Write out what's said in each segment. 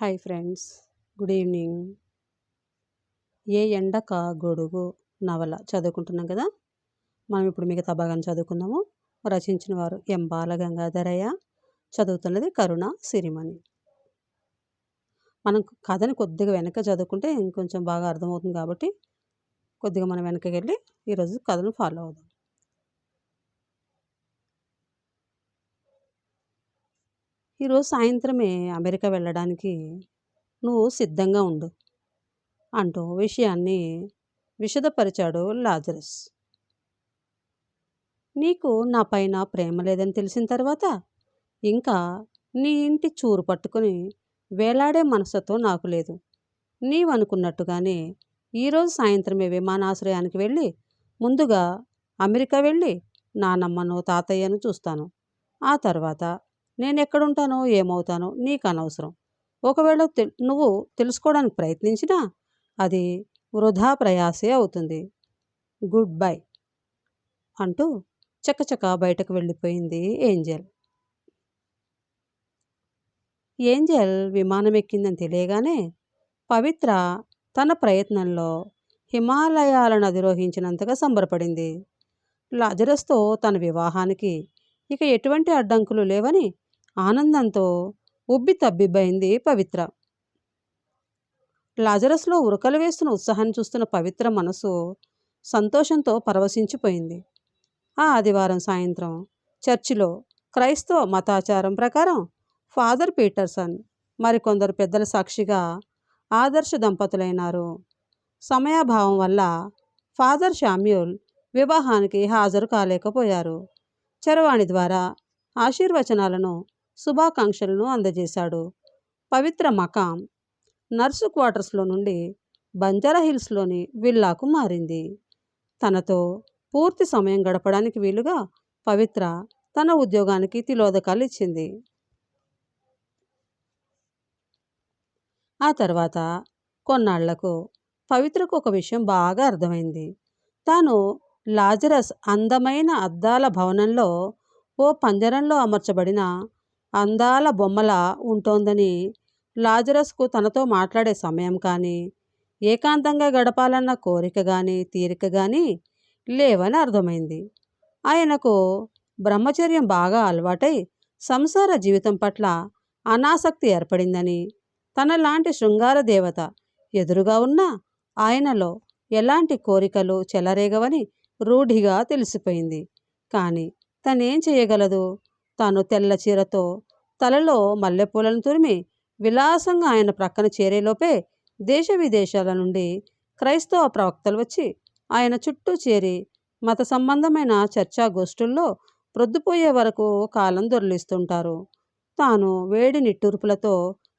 Hi friends good evening. ఏ ఎండక గొడుగు నవల చదువుకుంటున్నాం కదా? మనం ఇప్పుడు మిగతా భాగాన్ని చదువుకుందాము. రచించిన వారు ఎం బాలగంగాధరయ్య. చదువుతున్నది కరుణ సిరిమణి. మనం కథని కొద్దిగా వెనక చదువుకుంటే ఇంకొంచెం బాగా అర్థమవుతుంది కాబట్టి కొద్దిగా మనం వెనకకి వెళ్ళి ఈరోజు కథను ఫాలో అవుదాం. ఈరోజు సాయంత్రమే అమెరికా వెళ్ళడానికి నువ్వు సిద్ధంగా ఉండు అంటూ విషయాన్ని విషదపరిచాడు లాజరస్. నీకు నా పైన ప్రేమ లేదని తెలిసిన తర్వాత ఇంకా నీ ఇంటి చూరు పట్టుకుని వేలాడే మనసుతో నాకు లేదు. నీవనుకున్నట్టుగానే ఈరోజు సాయంత్రమే విమానాశ్రయానికి వెళ్ళి ముందుగా అమెరికా వెళ్ళి నానమ్మను తాతయ్యను చూస్తాను. ఆ తర్వాత నేను ఎక్కడుంటానో ఏమవుతానో నీకు అనవసరం ఒకవేళ నువ్వు తెలుసుకోవడానికి ప్రయత్నించినా అది వృధా ప్రయాసే అవుతుంది. గుడ్ బై అంటూ చకచక బయటకు వెళ్ళిపోయింది ఏంజెల్. ఏంజెల్ విమానం ఎక్కిందని తెలియగానే పవిత్ర తన ప్రయత్నంలో హిమాలయాలను అధిరోహించినంతగా సంబరపడింది. లాజరస్తో తన వివాహానికి ఇక ఎటువంటి అడ్డంకులు లేవని ఆనందంతో ఉబ్బి తబ్బిబ్బైంది పవిత్ర. లాజరస్లో ఉరకలు వేస్తున్న ఉత్సాహాన్ని చూస్తున్న పవిత్ర మనసు సంతోషంతో పరవశించిపోయింది. ఆ ఆదివారం సాయంత్రం చర్చిలో క్రైస్తవ మతాచారం ప్రకారం ఫాదర్ పీటర్సన్ మరికొందరు పెద్దల సాక్షిగా ఆదర్శ దంపతులైనారు. సమయాభావం వల్ల ఫాదర్ షామ్యూల్ వివాహానికి హాజరు కాలేకపోయారు. చరవాణి ద్వారా ఆశీర్వచనాలను శుభాకాంక్షలను అందజేశాడు. పవిత్ర మకాం నర్సు క్వార్టర్స్లో నుండి బంజారా హిల్స్లోని విల్లాకు మారింది. తనతో పూర్తి సమయం గడపడానికి వీలుగా పవిత్ర తన ఉద్యోగానికి తిలోదకాలు ఇచ్చింది. ఆ తర్వాత కొన్నాళ్ళకు పవిత్రకు ఒక విషయం బాగా అర్థమైంది. తాను లాజరస్ అందమైన అద్దాల భవనంలో ఓ పంజరంలో అమర్చబడిన అందాల బొమ్మలా ఉంటోందని లాజరస్కు తనతో మాట్లాడే సమయం కానీ ఏకాంతంగా గడపాలన్న కోరిక కానీ తీరిక కానీ లేవని అర్థమైంది. ఆయనకు బ్రహ్మచర్యం బాగా అలవాటై సంసార జీవితం పట్ల అనాసక్తి ఏర్పడిందని తనలాంటి శృంగార దేవత ఎదురుగా ఉన్నా ఆయనలో ఎలాంటి కోరికలు చెలరేగవని రూఢిగా తెలిసిపోయింది. కానీ తనేం చేయగలదు? తాను తెల్ల చీరతో తలలో మల్లెపూలను తురిమి విలాసంగా ఆయన ప్రక్కన చేరేలోపే దేశ విదేశాల నుండి క్రైస్తవ ప్రవక్తలు వచ్చి ఆయన చుట్టూ చేరి మత సంబంధమైన చర్చా గోష్ఠుల్లో ప్రొద్దుపోయే వరకు కాలం దొరలిస్తుంటారు. తాను వేడి నిట్టూర్పులతో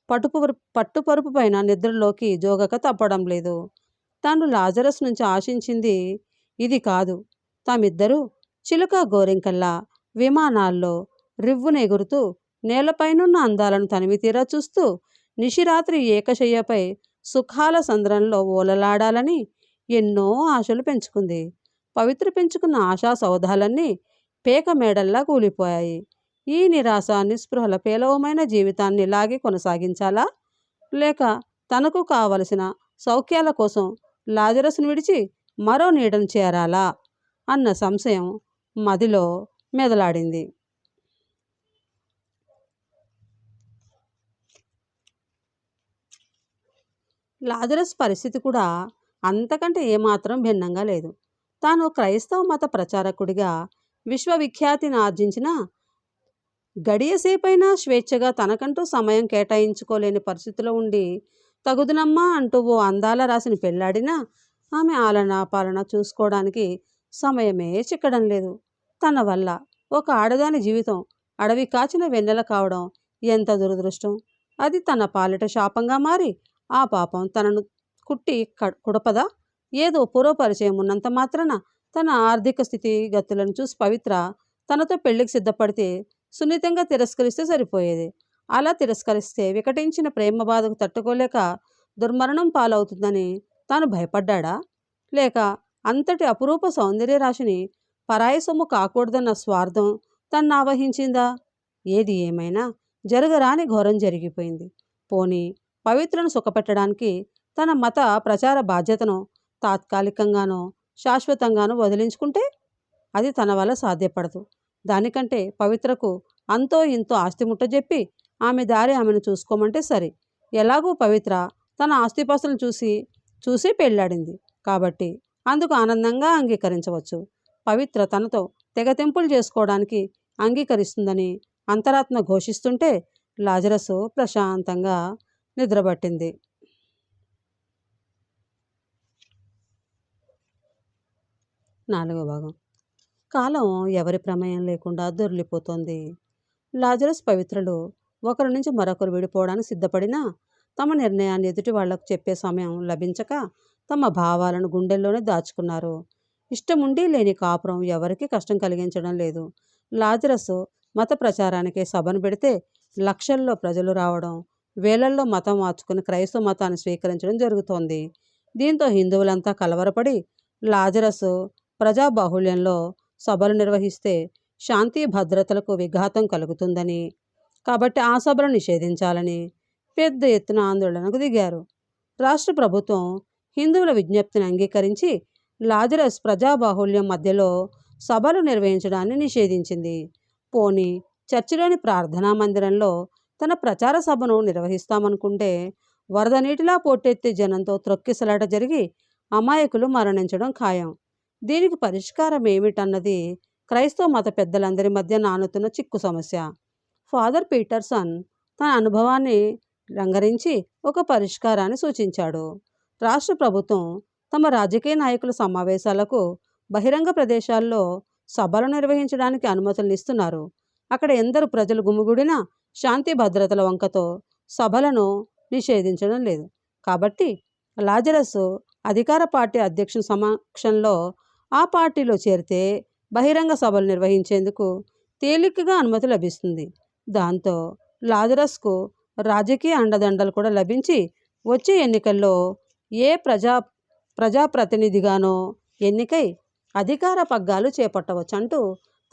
పట్టుపు పట్టుపరుపు పైన నిద్రలోకి జోగక తప్పడం లేదు. తాను లాజరస్ నుంచి ఆశించింది ఇది కాదు. తామిద్దరూ చిలుక గోరింకల్లా విమానాల్లో రివ్వున ఎగురుతూ నేలపైనున్న అందాలను తనివి తీరా చూస్తూ నిశిరాత్రి ఏకశయ్యపై సుఖాల సంద్రంలో ఓలలాడాలని ఎన్నో ఆశలు పెంచుకుంది. పవిత్ర పెంచుకున్న ఆశా సౌధాలన్నీ పేక మేడల్లా కూలిపోయాయి. ఈ నిరాశ నిస్పృహల పేలవమైన జీవితాన్ని లాగి కొనసాగించాలా? లేక తనకు కావలసిన సౌఖ్యాల కోసం లాజరస్ను విడిచి మరో నీడను చేరాలా? అన్న సంశయం మదిలో మెదలాడింది. లాజరస్ పరిస్థితి కూడా అంతకంటే ఏమాత్రం భిన్నంగా లేదు. తాను క్రైస్తవ మత ప్రచారకుడిగా విశ్వవిఖ్యాతిని ఆర్జించిన గడియసేపైనా స్వేచ్ఛగా తనకంటూ సమయం కేటాయించుకోలేని పరిస్థితిలో ఉండి తగుదునమ్మా అంటూ ఓ అందాల రాసిని పెళ్ళాడినా ఆమె ఆలన పాలన చూసుకోవడానికి సమయమే చిక్కడం లేదు. తన వల్ల ఒక ఆడదాని జీవితం అడవి కాచిన వెన్నెల కావడం ఎంత దురదృష్టం. అది తన పాలిట శాపంగా మారి ఆ పాపం తనను కుట్టి కుడపదా? ఏదో పూర్వపరిచయం ఉన్నంత మాత్రాన తన ఆర్థిక స్థితిగతులను చూసి పవిత్ర తనతో పెళ్ళికి సిద్ధపడితే సున్నితంగా తిరస్కరిస్తే సరిపోయేది. అలా తిరస్కరిస్తే వికటించిన ప్రేమ బాధకు తట్టుకోలేక దుర్మరణం పాలవుతుందని తాను భయపడ్డాడా? లేక అంతటి అపురూప సౌందర్య రాశిని పరాయి సొమ్ము కాకూడదన్న స్వార్థం తన్ను ఆవహించిందా? ఏది ఏమైనా జరగరాని ఘోరం జరిగిపోయింది. పోనీ పవిత్రను సుఖపెట్టడానికి తన మత ప్రచార బాధ్యతను తాత్కాలికంగానో శాశ్వతంగానో వదిలించుకుంటే అది తన వల్ల సాధ్యపడదు. దానికంటే పవిత్రకు అంతో ఇంతో ఆస్తి ముట్టజెప్పి ఆమె దారి ఆమెను చూసుకోమంటే సరి. ఎలాగూ పవిత్ర తన ఆస్తిపాస్తులను చూసి చూసి పెళ్ళాడింది కాబట్టి అందుకు ఆనందంగా అంగీకరించవచ్చు. పవిత్ర తనతో తెగతెంపులు చేసుకోవడానికి అంగీకరిస్తుందని అంతరాత్మ ఘోషిస్తుంటే లాజరసు ప్రశాంతంగా నిద్రపట్టింది నాలుగో భాగం. కాలం ఎవరి ప్రమేయం లేకుండా దొర్లిపోతోంది లాజరస్ పవిత్రులు ఒకరి నుంచి మరొకరు విడిపోవడానికి సిద్ధపడినా తమ నిర్ణయాన్ని ఎదుటి వాళ్ళకు చెప్పే సమయం లభించక తమ భావాలను గుండెల్లోనే దాచుకున్నారు. ఇష్టముండి లేని కాపురం ఎవరికీ కష్టం కలిగించడం లేదు. లాజరస్ మత ప్రచారానికి సభను పెడితే లక్షల్లో ప్రజలు రావడం వేలల్లో మతం మార్చుకుని క్రైస్తవ మతాన్ని స్వీకరించడం జరుగుతోంది. దీంతో హిందువులంతా కలవరపడి లాజరస్ ప్రజాబాహుళ్యంలో సభలు నిర్వహిస్తే శాంతి భద్రతలకు విఘాతం కలుగుతుందని. కాబట్టి ఆ సభలు నిషేధించాలని పెద్ద ఎత్తున ఆందోళనకు దిగారు. రాష్ట్ర ప్రభుత్వం హిందువుల విజ్ఞప్తిని అంగీకరించి లాజరస్ ప్రజాబాహుళ్యం మధ్యలో సభలు నిర్వహించడాన్ని నిషేధించింది. పోని చర్చిలోని ప్రార్థనా మందిరంలో తన ప్రచార సభను నిర్వహిస్తామనుకుంటే వరద నీటిలా పోటెత్తే జనంతో త్రొక్కిసలాట జరిగి అమాయకులు మరణించడం ఖాయం. దీనికి పరిష్కారం ఏమిటన్నది క్రైస్తవ మత పెద్దలందరి మధ్య నానుతున్న చిక్కు సమస్య. ఫాదర్ పీటర్సన్ తన అనుభవాన్ని రంగరించి ఒక పరిష్కారాన్ని సూచించాడు. రాష్ట్ర ప్రభుత్వం తమ రాజకీయ నాయకుల సమావేశాలకు బహిరంగ ప్రదేశాల్లో సభలు నిర్వహించడానికి అనుమతులను ఇస్తున్నారు. అక్కడ ఎందరు ప్రజలు గుమిగూడిన శాంతి భద్రతల వంకతో సభలను నిషేధించడం లేదు. కాబట్టి లాజరస్ అధికార పార్టీ అధ్యక్షుని సమక్షంలో ఆ పార్టీలో చేరితే బహిరంగ సభలు నిర్వహించేందుకు తేలికగా అనుమతి లభిస్తుంది. దాంతో లాజరస్కు రాజకీయ అండదండలు కూడా లభించి వచ్చే ఎన్నికల్లో ఏ ప్రజా ప్రజాప్రతినిధిగానో ఎన్నికై అధికార పగ్గాలు చేపట్టవచ్చు అంటూ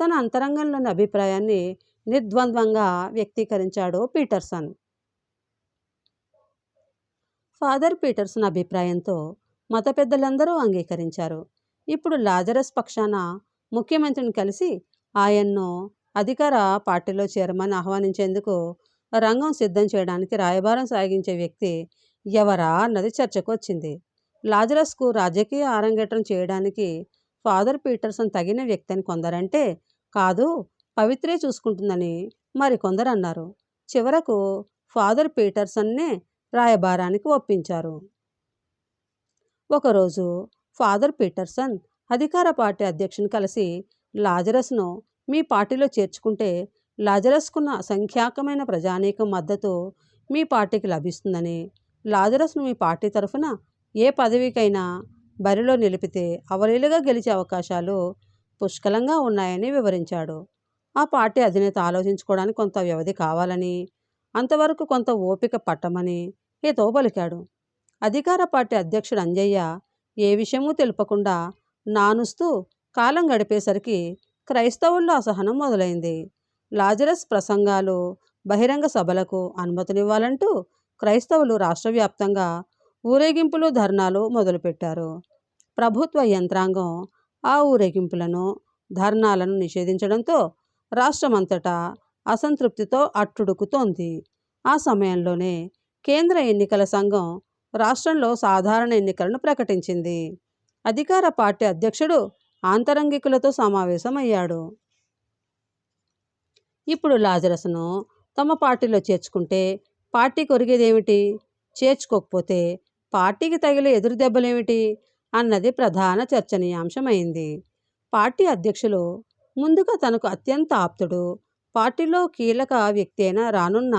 తన అంతరంగంలోని అభిప్రాయాన్ని నిర్ద్వంద్వంగా వ్యక్తీకరించాడు పీటర్సన్. ఫాదర్ పీటర్సన్ అభిప్రాయంతో మత పెద్దలందరూ అంగీకరించారు. ఇప్పుడు లాజరస్ పక్షాన ముఖ్యమంత్రిని కలిసి ఆయన్ను అధికార పార్టీలో చేరమని ఆహ్వానించేందుకు రంగం సిద్ధం చేయడానికి రాయబారం సాగించే వ్యక్తి ఎవరా అన్నది చర్చకు వచ్చింది. లాజరస్కు రాజకీయ ఆరంగేట్రం చేయడానికి ఫాదర్ పీటర్సన్ తగిన వ్యక్తి అని కొందరంటే కాదు పవిత్రే చూసుకుంటుందని మరికొందరు అన్నారు చివరకు ఫాదర్ పీటర్సన్నే రాయబారానికి ఒప్పించారు. ఒకరోజు ఫాదర్ పీటర్సన్ అధికార పార్టీ అధ్యక్షుని కలిసి లాజరస్ను మీ పార్టీలో చేర్చుకుంటే లాజరస్కున్న అసంఖ్యాకమైన ప్రజానీకం మద్దతు మీ పార్టీకి లభిస్తుందని లాజరస్ను మీ పార్టీ తరఫున ఏ పదవికైనా బరిలో నిలిపితే అవలీలుగా గెలిచే అవకాశాలు పుష్కలంగా ఉన్నాయని వివరించాడు. ఆ పార్టీ అధినేత ఆలోచించుకోవడానికి కొంత వ్యవధి కావాలని అంతవరకు కొంత ఓపిక పట్టమని ఏతో పలికాడు. అధికార పార్టీ అధ్యక్షుడు అంజయ్య ఏ విషయమూ తెలుపకుండా నానుస్తూ కాలం గడిపేసరికి క్రైస్తవుల్లో అసహనం మొదలైంది. లాజరస్ ప్రసంగాలు బహిరంగ సభలకు అనుమతినివ్వాలంటూ క్రైస్తవులు రాష్ట్రవ్యాప్తంగా ఊరేగింపులు ధర్నాలు మొదలుపెట్టారు. ప్రభుత్వ యంత్రాంగం ఆ ఊరేగింపులను ధర్నాలను నిషేధించడంతో రాష్ట్రమంతటా అసంతృప్తితో అట్టుడుకుతోంది. ఆ సమయంలోనే కేంద్ర ఎన్నికల సంఘం రాష్ట్రంలో సాధారణ ఎన్నికలను ప్రకటించింది. అధికార పార్టీ అధ్యక్షుడు ఆంతరంగికులతో సమావేశమయ్యాడు. ఇప్పుడు లాజరస్ను తమ పార్టీలో చేర్చుకుంటే పార్టీ కొరిగేదేమిటి? చేర్చుకోకపోతే పార్టీకి తగిలే ఎదురు దెబ్బలేమిటి? అన్నది ప్రధాన చర్చనీయాంశమైంది. పార్టీ అధ్యక్షులు ముందుగా తనకు అత్యంత ఆప్తుడు పార్టీలో కీలక వ్యక్తి అయిన రానున్న